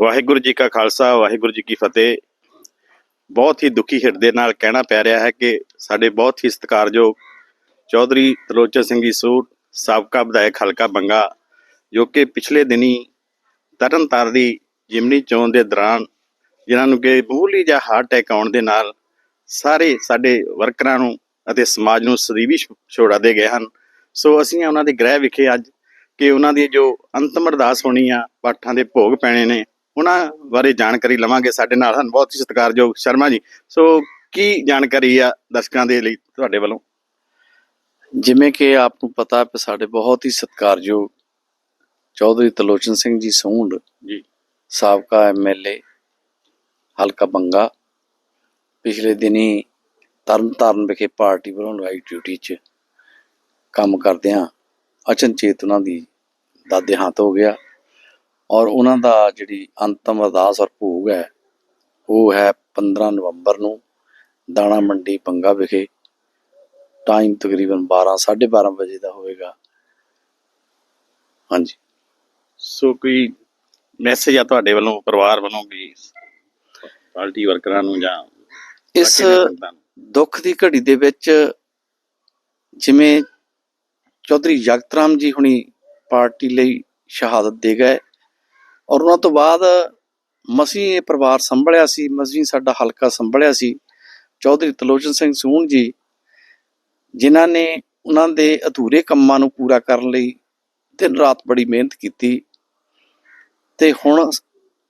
ਵਾਹਿਗੁਰੂ ਜੀ ਕਾ ਖਾਲਸਾ, ਵਾਹਿਗੁਰੂ ਜੀ ਕੀ ਫਤਿਹ। ਬਹੁਤ ਹੀ ਦੁਖੀ ਹਿਰਦੇ ਨਾਲ ਕਹਿਣਾ ਪੈ ਰਿਹਾ ਹੈ ਕਿ ਸਾਡੇ ਬਹੁਤ ਹੀ ਸਤਿਕਾਰਯੋਗ ਚੌਧਰੀ ਤਰਲੋਚਨ ਸਿੰਘ ਜੀ ਸੂਟ, ਸਾਬਕਾ ਵਿਧਾਇਕ ਹਲਕਾ ਬੰਗਾ, ਜੋ ਕਿ ਪਿਛਲੇ ਦਿਨੀ ਤਰਨਤਾਰਨ ਦੀ ਜਿਮਨੀ ਚੋਣ ਦੇ ਦੌਰਾਨ ਜਿਨ੍ਹਾਂ ਨੂੰ ਕਿ ਮਾਮੂਲੀ ਜਾਂ ਹਾਰਟ ਅਟੈਕ ਆਉਣ ਦੇ ਨਾਲ ਸਾਰੇ ਸਾਡੇ ਵਰਕਰਾਂ ਨੂੰ ਅਤੇ ਸਮਾਜ ਨੂੰ ਸਦੀਵੀ ਛ- ਛੋੜਾ ਦੇ ਗਏ ਹਨ। ਸੋ ਅਸੀਂ ਉਹਨਾਂ ਦੇ ਗ੍ਰਹਿ ਵਿਖੇ ਅੱਜ ਕਿ ਉਹਨਾਂ ਦੀ ਜੋ ਅੰਤਮ ਅਰਦਾਸ ਹੋਣੀ ਆ, ਪਾਠਾਂ ਦੇ ਭੋਗ ਪੈਣੇ ਨੇ ਉਹਨਾਂ ਬਾਰੇ ਜਾਣਕਾਰੀ ਲਵਾਂਗੇ। ਸਾਡੇ ਨਾਲ ਹਨ ਬਹੁਤ ਹੀ ਸਤਿਕਾਰਯੋਗ ਸ਼ਰਮਾ ਜੀ। ਸੋ ਕੀ ਜਾਣਕਾਰੀ ਆ ਦਰਸ਼ਕਾਂ ਦੇ ਲਈ ਤੁਹਾਡੇ ਵੱਲੋਂ? ਜਿਵੇਂ ਕਿ ਆਪ ਨੂੰ ਪਤਾ ਹੈ ਸਾਡੇ ਬਹੁਤ ਹੀ ਸਤਿਕਾਰਯੋਗ ਚੌਧਰੀ ਤਲੋਚਨ ਸਿੰਘ ਜੀ ਸੂੰਡ ਜੀ। ਸਾਬਕਾ ਐਮਐਲਏ ਹਲਕਾ ਬੰਗਾ ਪਿਛਲੇ ਦਿਨੀ ਤਰਨਤਾਰਨ ਵਿਖੇ ਪਾਰਟੀ ਵੱਲੋਂ ਲਗਾਈ ਡਿਊਟੀ 'ਚ ਕੰਮ ਕਰਦਿਆਂ ਅਚਨਚੇਤ ਉਹਨਾਂ ਦੀ ਦਾ ਦੇਹਾਂਤ ਹੋ ਗਿਆ। ਔਰ ਉਹਨਾਂ ਦਾ ਜਿਹੜੀ ਅੰਤਮ ਅਰਦਾਸ ਔਰ ਭੋਗ ਹੈ ਉਹ ਹੈ 15 ਨਵੰਬਰ ਨੂੰ ਦਾਣਾ ਮੰਡੀ ਬੰਗਾ ਵਿਖੇ। ਟਾਈਮ ਤਕਰੀਬਨ 12 12:30 ਵਜੇ ਦਾ ਹੋਵੇਗਾ। ਹਾਂਜੀ। ਸੋ ਕੋਈ ਮੈਸੇਜ ਆ ਤੁਹਾਡੇ ਵੱਲੋਂ ਪਰਿਵਾਰ ਵੱਲੋਂ ਵੀ ਪਾਰਟੀ ਵਰਕਰਾਂ ਨੂੰ ਜਾਂ ਇਸ? ਦੁੱਖ ਦੀ ਘੜੀ ਦੇ ਵਿੱਚ ਜਿਵੇਂ ਚੌਧਰੀ ਜਗਤ ਰਾਮ ਜੀ ਹੁਣੀ ਪਾਰਟੀ ਲਈ ਸ਼ਹਾਦਤ ਦੇ ਗਏ ਔਰ ਉਹਨਾਂ ਤੋਂ ਬਾਅਦ ਮਸੀਂ ਇਹ ਪਰਿਵਾਰ ਸੰਭਲਿਆ ਸੀ ਮਸੀਂ ਸਾਡਾ ਹਲਕਾ ਸੰਭਲਿਆ ਸੀ। ਚੌਧਰੀ ਤਲੋਚਨ ਸਿੰਘ ਸੂਣ ਜੀ, ਜਿਨ੍ਹਾਂ ਨੇ ਉਹਨਾਂ ਦੇ ਅਧੂਰੇ ਕੰਮਾਂ ਨੂੰ ਪੂਰਾ ਕਰਨ ਲਈ ਦਿਨ ਰਾਤ ਬੜੀ ਮਿਹਨਤ ਕੀਤੀ ਤੇ ਹੁਣ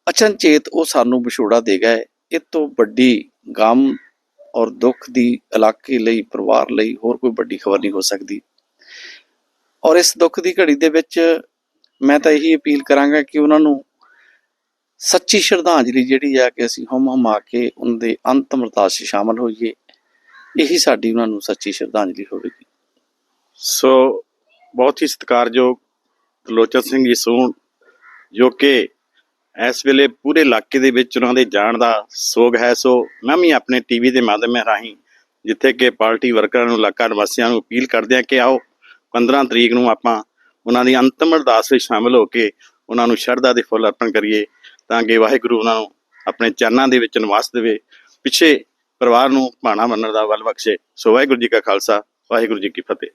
ਅਚਨਚੇਤ ਉਹ ਸਾਨੂੰ ਵਿਛੋੜਾ ਦੇ ਗਏ। ਇਹ ਤੋਂ ਵੱਡੀ ਗਮ ਔਰ ਦੁੱਖ ਦੀ ਇਲਾਕੇ ਲਈ, ਪਰਿਵਾਰ ਲਈ ਹੋਰ ਕੋਈ ਵੱਡੀ ਖਬਰ ਨਹੀਂ ਹੋ ਸਕਦੀ। ਔਰ ਇਸ ਦੁੱਖ ਦੀ ਘੜੀ ਦੇ ਵਿੱਚ ਮੈਂ ਤਾਂ ਇਹੀ ਅਪੀਲ ਕਰਾਂਗਾ ਕਿ ਉਹਨਾਂ ਨੂੰ ਸੱਚੀ ਸ਼ਰਧਾਂਜਲੀ ਜਿਹੜੀ ਆ ਕਿ ਅਸੀਂ ਹਮ ਹਮਾ ਕੇ ਉਹਨਾਂ ਦੇ ਅੰਤਮ ਅਰਦਾਸ 'ਚ ਸ਼ਾਮਲ ਹੋਈਏ, ਇਹੀ ਸਾਡੀ ਉਹਨਾਂ ਨੂੰ ਸੱਚੀ ਸ਼ਰਧਾਂਜਲੀ ਹੋਵੇਗੀ। ਸੋ ਬਹੁਤ ਹੀ ਸਤਿਕਾਰਯੋਗ ਲੋਚਨ ਸਿੰਘ ਜੀ ਸੂਣ ਜੋ ਕਿ ਇਸ ਵੇਲੇ ਪੂਰੇ ਇਲਾਕੇ ਦੇ ਵਿੱਚ ਉਹਨਾਂ ਦੇ ਜਾਣ ਦਾ ਸੋਗ ਹੈ। ਸੋ ਮੈਂ ਵੀ ਆਪਣੇ ਟੀਵੀ ਦੇ ਮਾਧਿਅਮ ਰਾਹੀਂ ਜਿੱਥੇ ਕਿ ਪਾਰਟੀ ਵਰਕਰਾਂ ਨੂੰ, ਇਲਾਕਾ ਨਿਵਾਸੀਆਂ ਨੂੰ ਅਪੀਲ ਕਰਦੇ ਹਾਂ ਕਿ ਆਓ 15 ਤਰੀਕ ਨੂੰ ਆਪਾਂ ਉਹਨਾਂ ਦੀ ਅੰਤਮ ਅਰਦਾਸ ਵਿੱਚ ਸ਼ਾਮਲ ਹੋ ਕੇ ਉਹਨਾਂ ਨੂੰ ਸ਼ਰਧਾ ਦੇ ਫੁੱਲ ਅਰਪਣ ਕਰੀਏ। ਤਾਂ ਕਿ ਵਾਹਿਗੁਰੂ ਉਹਨਾਂ ਨੂੰ ਆਪਣੇ ਚਰਨਾਂ ਦੇ ਵਿੱਚ ਨਿਵਾਸ ਦੇਵੇ। ਪਿੱਛੇ ਪਰਿਵਾਰ ਨੂੰ ਭਾਣਾ ਮੰਨਣ ਦਾ ਵੱਲ ਬਖਸ਼ੇ। ਸੋ ਵਾਹਿਗੁਰੂ ਜੀ ਕਾ ਖਾਲਸਾ, ਵਾਹਿਗੁਰੂ ਜੀ ਕੀ ਫਤਿਹ।